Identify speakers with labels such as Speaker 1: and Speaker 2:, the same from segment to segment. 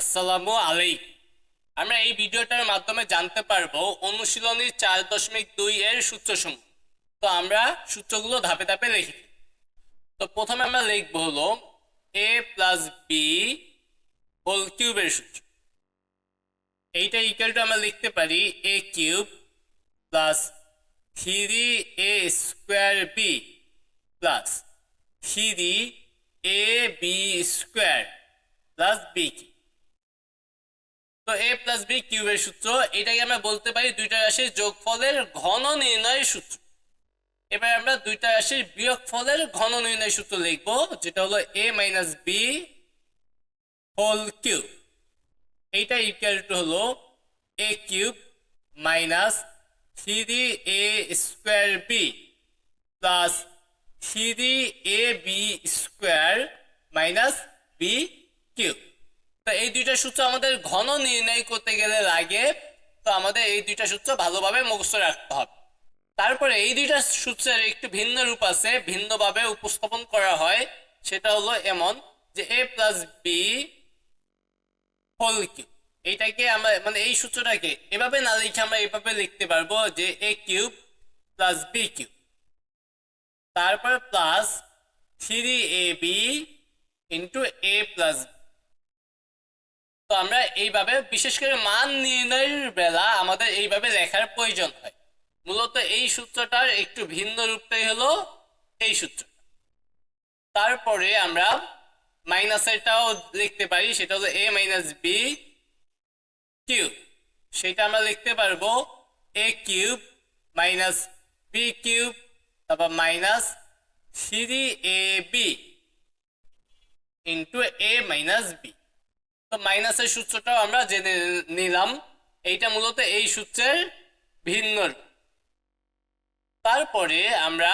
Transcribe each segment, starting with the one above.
Speaker 1: আসসালামু আলাইকুম আমরা এই ভিডিওটার মাধ্যমে জানতে পারব অনুশীলনী চার দশমিক দুই এর সূত্রসমূহ। তো আমরা সূত্রগুলো ধাপে ধাপে লিখি তো প্রথমে আমরা লিখব হলো এ প্লাস বি হোল কিউবের সূত্র। এইটা ইকুয়াল টু আমরা লিখতে পারি A cube plus three A square B plus three A B square plus B cube তো এ প্লাস বি কিউবের সূত্র, এটাকে আমরা বলতে পারি দুইটা রাশির যোগফলের ঘন নির্ণয়ের সূত্র। এবার আমরা দুইটা রাশির বিয়োগ ফলের ঘন নির্ণয় সূত্র লিখব, যেটা হলো A minus B whole cube এইটা ইকুয়াল টু হলো A cube minus three A square B plus three A B square minus B cube তো এই দুইটা সূত্র আমাদের ঘন নির্ণয় করতে গেলে লাগে, তো আমাদের এই দুইটা সূত্র ভালোভাবে মুখস্থ রাখতে হবে। তারপরে এই দুইটা সূত্রের একটু ভিন্ন রূপ আছে, ভিন্নভাবে উপস্থাপন করা হয়, সেটা হলো এমন যে A plus B whole cube. এইটাকে আমরা মানে এই সূত্রটাকে এভাবে না লিখে আমরা এভাবে লিখতে পারব যে A cube plus B cube. তারপর plus three A B into A plus তো আমরা এইভাবে, বিশেষ করে মান নির্ণয়ের বেলা আমাদের এইভাবে লেখার প্রয়োজন হয়। মূলত এই সূত্রটার একটু ভিন্ন রূপটাই হলো এই সূত্র। তারপরে আমরা মাইনাসেরটাও লিখতে পারি, সেটা হলো এ মাইনাস বি কিউব সেটা আমরা লিখতে পারব A cube minus B cube তারপর minus three A B into A minus B তো মাইনাসের সূত্রটাও আমরা জেনে নিলাম। এইটা মূলত এই সূত্রের ভিন্ন রূপ। তারপরে আমরা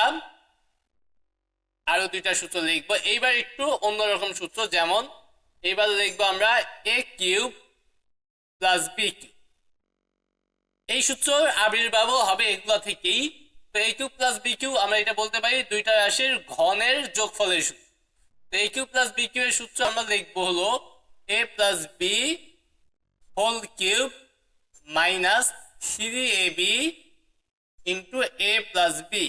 Speaker 1: আরও দুইটা সূত্র লিখব। এইবার একটু অন্যরকম সূত্র, যেমন এইবার লিখব আমরা এ কিউব প্লাস বি এই হবে এগুলো থেকেই। তো A cube plus B cube আমরা এটা বলতে পারি দুইটা রাশির ঘনের যোগফলের সূত্র। তো A cube plus B cube এর সূত্র আমরা লিখব হলো B whole cube minus three A B into A plus B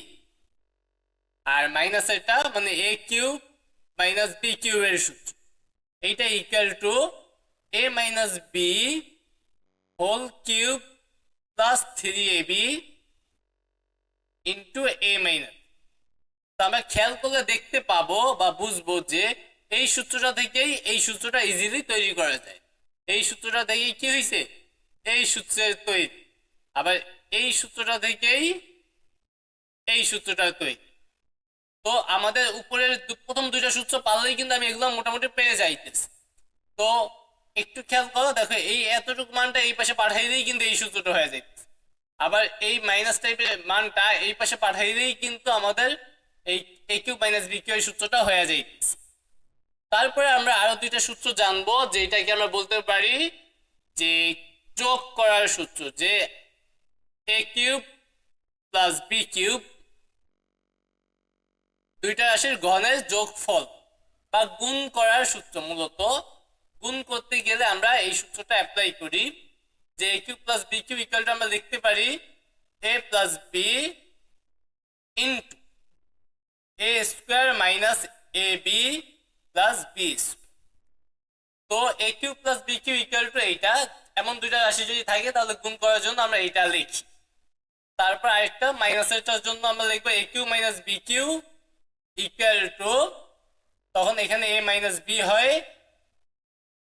Speaker 1: আর মাইনাস এটা মানে এ কিউব মাইনাস বি কিউবের সূত্র। এইটা equal to A minus B whole cube plus three A B into A minus তো আমরা খেয়াল করলে দেখতে পাবো বা বুঝব যে এই সূত্রটা থেকেই এই সূত্রটা ইজিলি তৈরি করা যায়। এই সূত্রটা থেকেই কি হয়েছে এই সূত্রের তৈরি। আবার এই সূত্রটা থেকেই এই সূত্রটা তৈরি। তো আমাদের উপরের প্রথম দুইটা সূত্র পারলেই কিন্তু আমি এগুলো মোটামুটি পেয়ে যাইতেছি। তো একটু খেয়াল করো, দেখো এই এতটুকু মানটা এই পাশে পাঠাইলেই কিন্তু এই সূত্রটা হয়ে যাইতেছে। আবার এই মাইনাস টাইপের মানটা এই পাশে পাঠাইলেই কিন্তু আমাদের এই A cube minus B cube সূত্রটা হয়ে যাইতেছে। তারপরে আমরা আরও দুইটা সূত্র জানব, যেটাকে আমরা বলতে পারি যে যোগ করার সূত্র, যে A cube plus B cube দুইটা রাশির ঘনের যোগফল বা গুণ করার সূত্র মূলত। গুণ করতে গেলে আমরা এই সূত্রটা অ্যাপ্লাই করি যে A cube plus B cube equal আমরা লিখতে পারি A plus B into A square minus A B plus B তো A cube plus B cube equal to এইটা, এমন দুইটা রাশি যদি থাকে, তাহলে গুণ করার জন্য আমরা এইটা লিখি। তারপর আরেকটা মাইনাসেরটার জন্য আমরা লিখব A cube minus B cube equal to তখন এখানে এ মাইনাস বি হয়,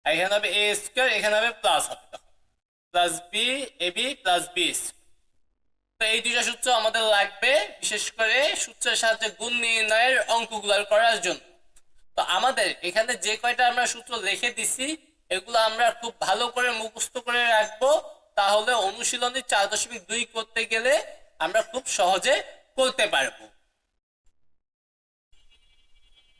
Speaker 1: আর এখানে হবে এ স্কোয়ার এখানে হবে প্লাস হবে plus B A B plus B তো এই দুইটা সূত্র আমাদের লাগবে, বিশেষ করে সূত্রের সাহায্যে গুণ নির্ণয়ের অঙ্কগুলো করার জন্য। আমাদের এখানে যে কয়টা আমরা সূত্র লিখে দিছি, এগুলো আমরা খুব ভালো করে মুখস্থ করে রাখব। তাহলে অনুশীলনী চার দশমিক দুই করতে গেলে আমরা খুব সহজে করতে পারব।